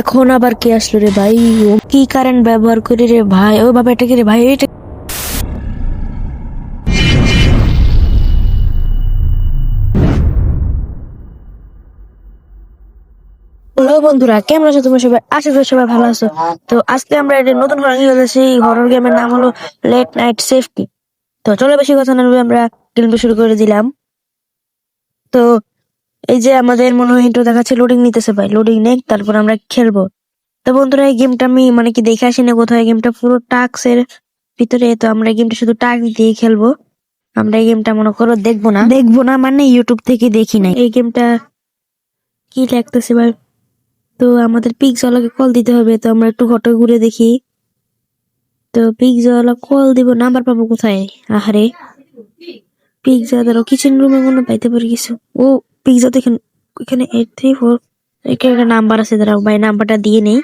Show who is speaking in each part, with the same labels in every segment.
Speaker 1: এখন আবার কে আসলো রে ভাই? কি কারেন্ট ব্যবহার করে রে ভাই? ও বাবা, এটা কি রে ভাই? এটা হ্যালো বন্ধুরা, কেমন আছো তোমরা সবাই? আশা করি সবাই ভালো আছো। তো আজকে আমরা একটা নতুন হরর গেম সেই হরর গেমের নাম হলো লেট নাইট সেফটি তো চলো বেশি কথা না আমরা গেমটা শুরু করে দিলাম। তো এই যে আমাদের মনে হয় ইন্ট্রো দেখাচ্ছে লোডিং নিতেছে ভাই লোডিং নেই তারপর আমরা খেলব। তো বন্ধুরা এই গেমটা আমি মানে কি দেখে আসি না কোথাও গেমটা পুরো টাক্স এর ভিতরে তো আমরা গেমটা শুধু টাক্স দিয়ে খেলব। আমরা এই গেমটা মনে করো দেখব না। দেখব না মানে ইউটিউব থেকে দেখি না এই গেমটা কি লাগতেছে ভাই? তো আমাদের পিকজলাকে কল দিতে হবে তো আমরা একটু ঘটে ঘুরে দেখি। তো পিকজলা কল দিব নাম্বার পাবো কোথায়? আহারে পিকজা ধরো কিচেন রুমে মনে পাইতে পারি কিছু। ও পিকজা তো এখানে এখানে এইট থ্রি ফোর এখানে একটা নাম্বার আছে দাঁড়াও ভাই নাম্বারটা দিয়ে নেই।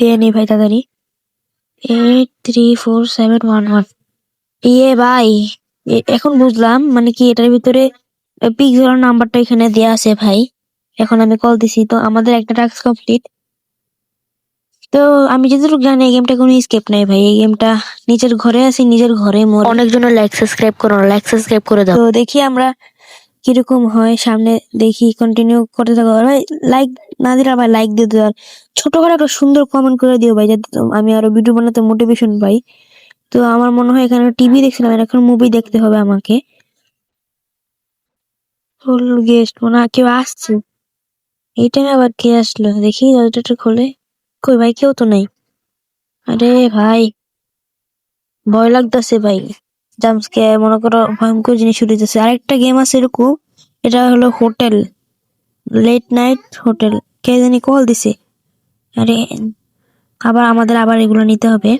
Speaker 1: দিয়ে নেই ভাই তাড়াতাড়ি। Eight three four seven one one ইয়ে ভাই এখন বুঝলাম মানে কি এটার ভিতরে পিকজলার নাম্বারটা এখানে দেয়া আছে ভাই। এখন আমি কল দিছি তো আমাদের একটা টাস্ক কমপ্লিট তো আমি যতটুকু জানি এই গেমটা কোনো স্কেপ নাই ভাই। এই গেমটা নিজের ঘরে আছি নিজের ঘরে মোর অনেকজন লাইক সাবস্ক্রাইব করো লাইক সাবস্ক্রাইব করে দাও। তো দেখি আমরা কীরকম হয় সামনে দেখি কন্টিনিউ করতে থাকো। ভাই লাইক না দিলে আবার লাইক দিয়ে দিও। আর ছোটখাটো একটা সুন্দর কমেন্ট করে দিও ভাই, যাতে আমি আরও ভিডিও বানাতে মোটিভেশন পাই। তো আমার মনে হয় এখানে টিভি দেখছিলাম এখন মুভি দেখতে হবে আমাকে। ফুল গেস্ট মনে হয় কেউ আসছে। এই টাইমে আবার কে আসলো? দেখি, দরজাটা খোলে। কই ভাই, কেউ তো নাই। আরে ভাই, ভয় লাগতেছে ভাই। জামসকে, মনে করো, ভয়ঙ্কর জিনিস উঠেছে আরেকটা গেম আছে এরকম, এটা হলো হোটেল লেট নাইট হোটেল। কে জানি কল দিছে। আরে, আবার আমাদের আবার এগুলো নিতে হবে।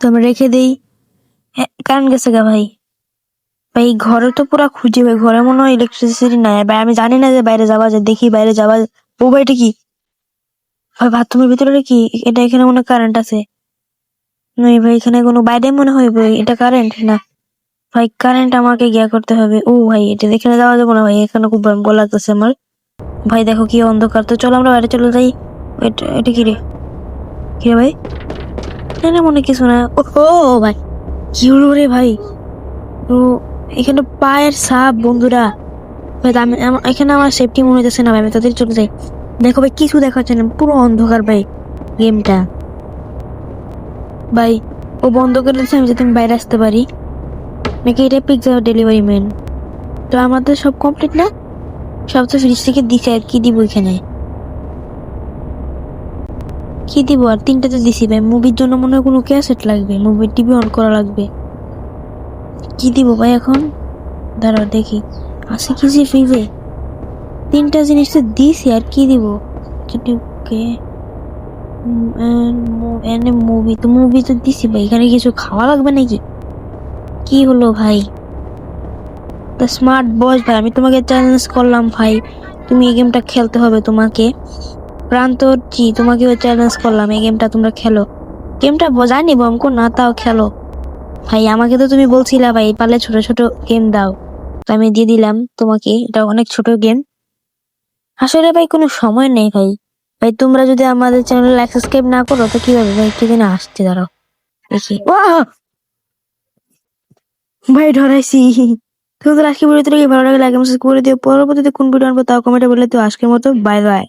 Speaker 1: তো আমরা রেখে দেই। কারেন্ট গেছে গা ভাই। ভাই, ঘরে তো পুরা খুঁজে ভাই, ঘরে মনে হয় ইলেকট্রিসিটি নাই। ভাই, আমি জানি না যে বাইরে যাওয়া যায়, দেখি বাইরে যাওয়া ও ভাই, এটা কি? ভাই বাথরুমের ভিতরে কি এটা এখানে মনে কারেন্ট আছে। নই ভাই, এখানে কোনো বাইরে মনে হয় ভাই, এটা কারেন্ট না। ভাই কারেন্ট আমাকে গিয়া করতে হবে। ও ভাই, এটা এখানে যাওয়া যাবে না ভাই, এখানে খুব ভয়ঙ্কর লাগতেছে আমার। ভাই, দেখো কি অন্ধকার। তো চলো আমরা বাইরে চলে যাই। এটা কি রে? কি রে ভাই? না না, মনে কিছু না। ও ভাই, কি হলো রে ভাই? ও, এখানে পায়ের সাপ বন্ধুরা। ভাই, আমি- এখানে আমার সেফটি মনে হচ্ছে না ভাই, আমি তাদের চলে যাই। দেখো ভাই, কিছু দেখা যাচ্ছে না, পুরো অন্ধকার ভাই গেমটা ভাই, ও বন্ধ করে দিচ্ছে আমি যাতে আমি বাইরে আসতে পারি। নাকি এটা পিৎজা ডেলিভারি ম্যান তো আমাদের সব কমপ্লিট না? সব তো ফ্রিজ থেকে দিছে, আর কি দিব এখানে? কি দিব? আর তিনটা তো দিছি ভাই। মুভির জন্য মনে হয় কোনো ক্যাসেট লাগবে। মুভির টিভি অন করা লাগবে। কি দিব ভাই এখন? দাঁড়াও, দেখি। আছে কি ফ্রিজে তিনটা জিনিস তো দিছি, আর কি দিব? ওকে মুভি তো মুভি তো দিছি ভাই, এখানে কিছু খাওয়া লাগবে নাকি? কি হলো ভাই? দ্য স্মার্ট বয় ভাই, আমি তোমাকে চ্যালেঞ্জ করলাম ভাই, তুমি এই গেমটা খেলতে হবে তোমাকে। প্রান্তর জি, তোমাকেও চ্যালেঞ্জ করলাম এই গেমটা তোমরা খেলো। গেমটা জানি বমকো, না তাও খেলো। ভাই, আমাকে তো তুমি বলছিলা ভাই, পারলে ছোট ছোট গেম দাও। তো আমি দিয়ে দিলাম তোমাকে, এটা অনেক ছোট গেম আসলে ভাই, কোনো সময় নেই ভাই। ভাই, তোমরা যদি আমাদের চ্যানেল সাবস্ক্রাইব না করো, তো কি হবে ভাই কি দিন আসতে দাঁড়াও। দেখি! ভাই ধরাইছি তোমাদের আজকে ভিডিওতে ভালো লাগে লাইক করে দিও। পরবর্তীতে কোন ভিডিও আনব, তাও কমেন্টে বলে তো আজকের মতো। Bye bye